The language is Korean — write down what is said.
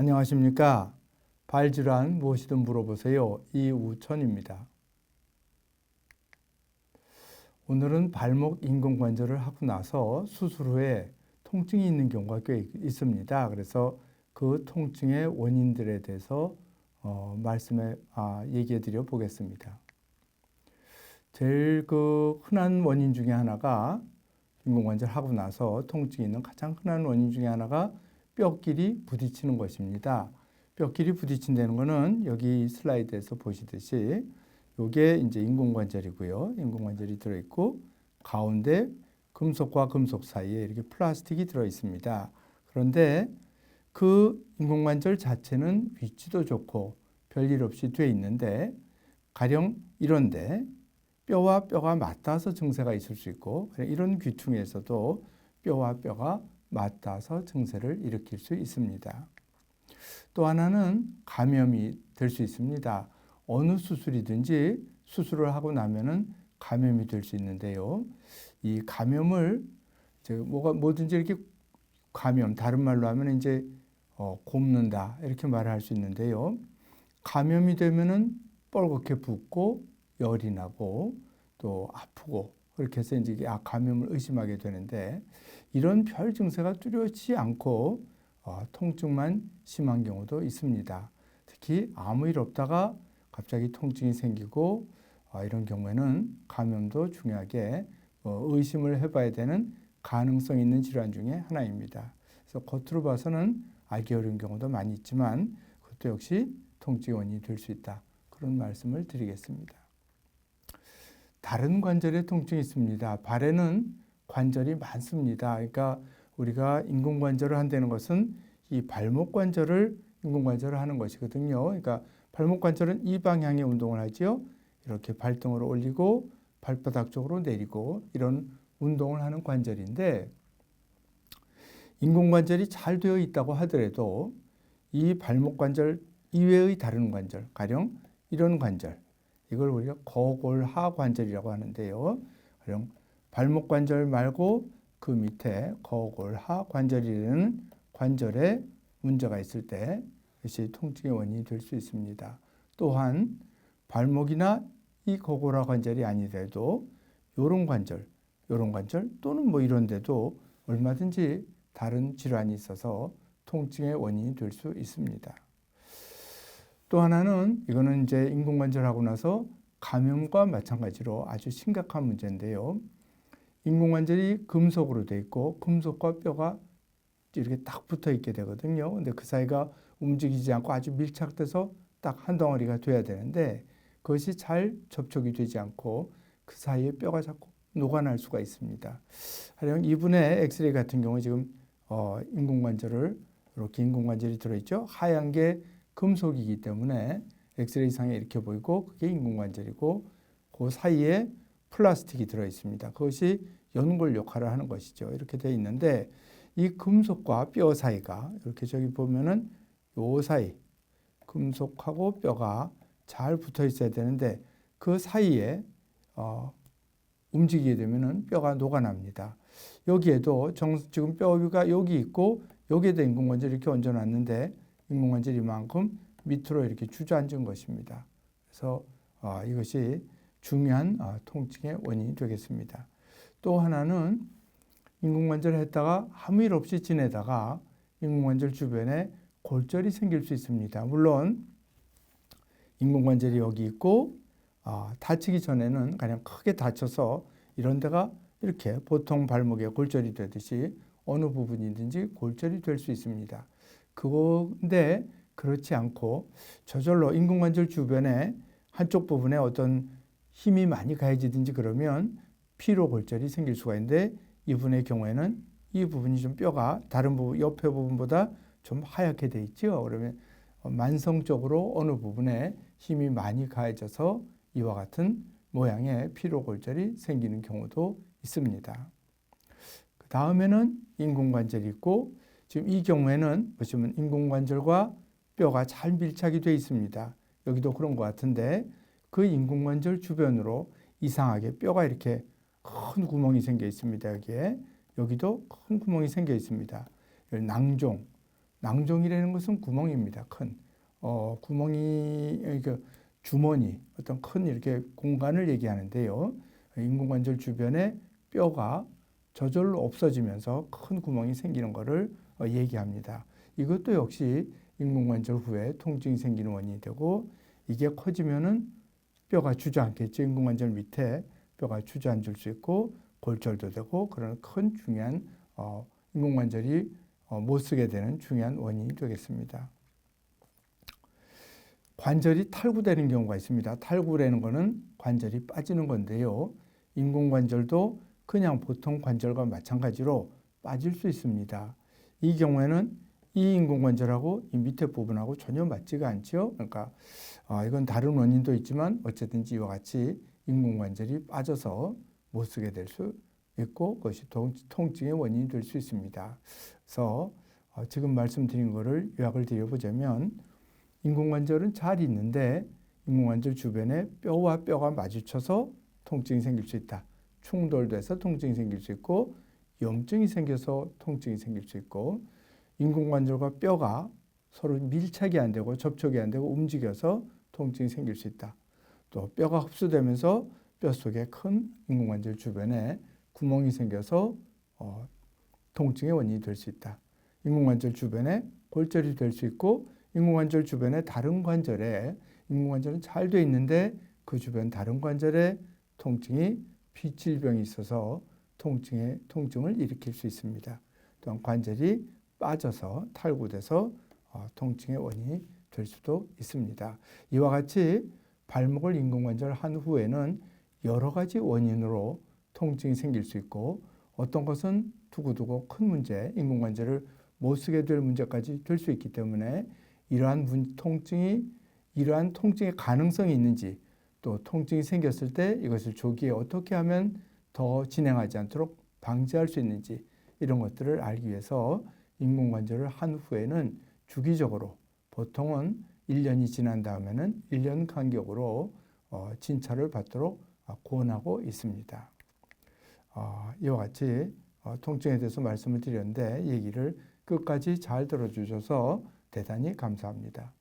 안녕하십니까. 발질환 무엇이든 물어보세요. 이우천입니다. 오늘은 발목 인공관절을 하고 나서 수술 후에 통증이 있는 경우가 꽤 있습니다. 그래서 그 통증의 원인들에 대해서 어, 말씀에 아, 얘기해 드려 보겠습니다. 제일 그 흔한 원인 중에 하나가 인공관절 하고 나서 통증이 있는 가장 흔한 원인 중에 하나가 뼈끼리 부딪히는 것입니다. 뼈끼리 부딪힌다는 것은 여기 슬라이드에서 보시듯이 이게 이제 인공관절이고요. 인공관절이 들어있고 가운데 금속과 금속 사이에 이렇게 플라스틱이 들어 있습니다. 그런데 그 인공관절 자체는 위치도 좋고 별일 없이 돼 있는데 가령 이런데 뼈와 뼈가 맞닿아서 증세가 있을 수 있고 이런 귀퉁에서도 뼈와 뼈가 맞닿아서 증세를 일으킬 수 있습니다. 또 하나는 감염이 될 수 있습니다. 어느 수술이든지 수술을 하고 나면은 감염이 될 수 있는데요. 이 감염을 이제 뭐가 뭐든지 이렇게 감염 다른 말로 하면 이제 어, 곱는다 이렇게 말을 할 수 있는데요. 감염이 되면은 뻘겋게 붓고 열이 나고 또 아프고 그렇게 해서 이제 아, 감염을 의심하게 되는데 이런 별 증세가 뚜렷이 않고 어, 통증만 심한 경우도 있습니다. 특히 아무 일 없다가 갑자기 통증이 생기고 어, 이런 경우에는 감염도 중요하게 어, 의심을 해봐야 되는 가능성 있는 질환 중에 하나입니다. 그래서 겉으로 봐서는 알기 어려운 경우도 많이 있지만 그것도 역시 통증 원인이 될 수 있다. 그런 말씀을 드리겠습니다. 다른 관절에 통증이 있습니다. 발에는 관절이 많습니다. 그러니까 우리가 인공관절을 한다는 것은 이 발목 관절을 인공관절을 하는 것이거든요. 그러니까 발목 관절은 이 방향의 운동을 하지요. 이렇게 발등으로 올리고 발바닥 쪽으로 내리고 이런 운동을 하는 관절인데 인공관절이 잘 되어 있다고 하더라도 이 발목 관절 이외의 다른 관절, 가령 이런 관절, 이걸 우리가 거골하 관절이라고 하는데요. 가령 발목 관절 말고 그 밑에 거골하 관절이라는 관절에 문제가 있을 때 이것이 통증의 원인이 될 수 있습니다. 또한 발목이나 이 거골하 관절이 아니더라도 요런 관절, 요런 관절 또는 뭐 이런 데도 얼마든지 다른 질환이 있어서 통증의 원인이 될 수 있습니다. 또 하나는 이거는 이제 인공관절하고 나서 감염과 마찬가지로 아주 심각한 문제인데요. 인공관절이 금속으로 돼 있고 금속과 뼈가 이렇게 딱 붙어 있게 되거든요. 근데 그 사이가 움직이지 않고 아주 밀착돼서 딱 한 덩어리가 돼야 되는데 그것이 잘 접촉이 되지 않고 그 사이에 뼈가 자꾸 녹아날 수가 있습니다. 하령 이분의 엑스레이 같은 경우 지금 어, 인공관절을 이렇게 인공관절이 들어있죠. 하얀 게 금속이기 때문에 엑스레이 상에 이렇게 보이고 그게 인공관절이고 그 사이에 플라스틱이 들어 있습니다. 그것이 연골 역할을 하는 것이죠. 이렇게 되어 있는데 이 금속과 뼈 사이가 이렇게 저기 보면은 요 사이 금속하고 뼈가 잘 붙어 있어야 되는데 그 사이에 어, 움직이게 되면은 뼈가 녹아납니다. 여기에도 정, 지금 뼈가 여기 있고 여기에다 인공관절 이렇게 얹어놨는데 인공관절 이 만큼 밑으로 이렇게 주저앉은 것입니다. 그래서 어, 이것이 중요한 어, 통증의 원인이 되겠습니다. 또 하나는 인공관절을 했다가 아무 일 없이 지내다가 인공관절 주변에 골절이 생길 수 있습니다. 물론 인공관절이 여기 있고 어, 다치기 전에는 그냥 크게 다쳐서 이런 데가 이렇게 보통 발목에 골절이 되듯이 어느 부분이든지 골절이 될 수 있습니다. 그건데 그렇지 않고 저절로 인공관절 주변에 한쪽 부분에 어떤 힘이 많이 가해지든지 그러면 피로 골절이 생길 수가 있는데 이분의 경우에는 이 부분이 좀 뼈가 다른 부분 옆에 부분보다 좀 하얗게 돼 있죠. 그러면 만성적으로 어느 부분에 힘이 많이 가해져서 이와 같은 모양의 피로 골절이 생기는 경우도 있습니다. 그 다음에는 인공관절이 있고 지금 이 경우에는 보시면 인공관절과 뼈가 잘 밀착이 되어 있습니다. 여기도 그런 것 같은데 그 인공관절 주변으로 이상하게 뼈가 이렇게 큰 구멍이 생겨 있습니다. 여기에 여기도 큰 구멍이 생겨 있습니다. 낭종 낭종이라는 것은 구멍입니다. 큰 어, 구멍이 그 주머니 어떤 큰 이렇게 공간을 얘기하는데요. 인공관절 주변에 뼈가 저절로 없어지면서 큰 구멍이 생기는 것을 어, 얘기합니다. 이것도 역시 인공관절 후에 통증이 생기는 원인이 되고 이게 커지면은 뼈가 주저앉겠죠. 인공관절 밑에 뼈가 주저앉을 수 있고 골절도 되고 그런 큰 중요한 어, 인공관절이 어, 못 쓰게 되는 중요한 원인이 되겠습니다. 관절이 탈구되는 경우가 있습니다. 탈구라는 것은 관절이 빠지는 건데요. 인공관절도 그냥 보통 관절과 마찬가지로 빠질 수 있습니다. 이 경우에는 이 인공관절하고 이 밑에 부분하고 전혀 맞지가 않죠. 그러니까 아, 이건 다른 원인도 있지만 어쨌든지 이와 같이 인공관절이 빠져서 못 쓰게 될 수 있고 그것이 통증의 원인이 될 수 있습니다. 그래서 어, 지금 말씀드린 것을 요약을 드려보자면 인공관절은 잘 있는데 인공관절 주변에 뼈와 뼈가 마주쳐서 통증이 생길 수 있다. 충돌돼서 통증이 생길 수 있고 염증이 생겨서 통증이 생길 수 있고 인공관절과 뼈가 서로 밀착이 안 되고 접촉이 안 되고 움직여서 통증이 생길 수 있다. 또 뼈가 흡수되면서 뼈 속에 큰 인공관절 주변에 구멍이 생겨서 어, 통증의 원인이 될 수 있다. 인공관절 주변에 골절이 될 수 있고 인공관절 주변에 다른 관절에 인공관절은 잘 돼 있는데 그 주변 다른 관절에 통증이 비질병이 있어서 통증의 통증을 일으킬 수 있습니다. 또한 관절이 빠져서 탈구돼서 어, 통증의 원인이 될 수도 있습니다. 이와 같이 발목을 인공관절 한 후에는 여러 가지 원인으로 통증이 생길 수 있고 어떤 것은 두고두고 큰 문제, 인공관절을 못 쓰게 될 문제까지 될 수 있기 때문에 이러한 문, 통증이 이러한 통증의 가능성이 있는지 또 통증이 생겼을 때 이것을 조기에 어떻게 하면 더 진행하지 않도록 방지할 수 있는지 이런 것들을 알기 위해서 인공관절을 한 후에는 주기적으로 보통은 1년이 지난 다음에는 1년 간격으로 어, 진찰을 받도록 어, 권하고 있습니다. 어, 이와 같이 어, 통증에 대해서 말씀을 드렸는데 얘기를 끝까지 잘 들어주셔서 대단히 감사합니다.